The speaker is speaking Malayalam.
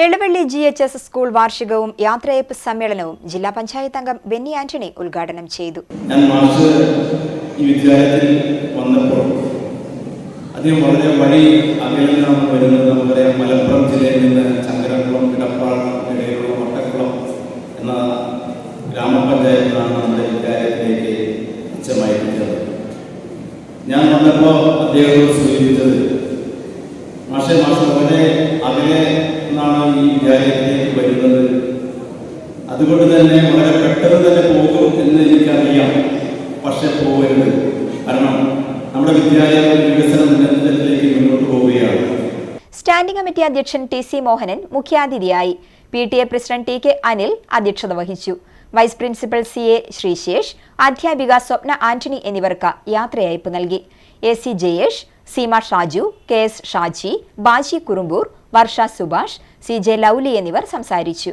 Elavalli G H S school വാർഷികവും യാത്രയപ്പ് സമ്മേളനവും ജില്ലാ പഞ്ചായത്ത് അംഗം ബെന്നി ആന്റണി ഉദ്ഘാടനം ചെയ്തു. ഞാൻ വന്നപ്പോ വന്നപ്പോൾ വളരെ മലപ്പുറം ഞാൻ വന്നപ്പോൾ അദ്ദേഹത്തോട് സൂചിപ്പിച്ചത് മാഷെ മാഷ് വളരെ അകലെ വിദ്യാലയത്തിലേക്ക് വരുന്നത്. അതുകൊണ്ട് തന്നെ വളരെ പെട്ടെന്ന് തന്നെ പോകും എന്ന് എനിക്കറിയാം. പക്ഷെ പോകരുത്. കാരണം നമ്മുടെ വിദ്യാലയ വികസന മുന്നേറ്റത്തിലേക്ക് മുന്നോട്ട് പോവുകയാണ്. സ്റ്റാൻഡിംഗ് കമ്മിറ്റി അധ്യക്ഷൻ ടി സി മോഹനൻ മുഖ്യാതിഥിയായി. P T A president T K Anil അധ്യക്ഷത വഹിച്ചു. Vice principal C A Sreesesh അധ്യാപിക സ്വപ്ന ആന്റണി എന്നിവർക്ക് യാത്രയയപ്പ് നൽകി. A C Jayesh Seema Shaju K S Shaji Baji Kurumboor Varsha Subhash C J Lovely എന്നിവർ സംസാരിച്ചു.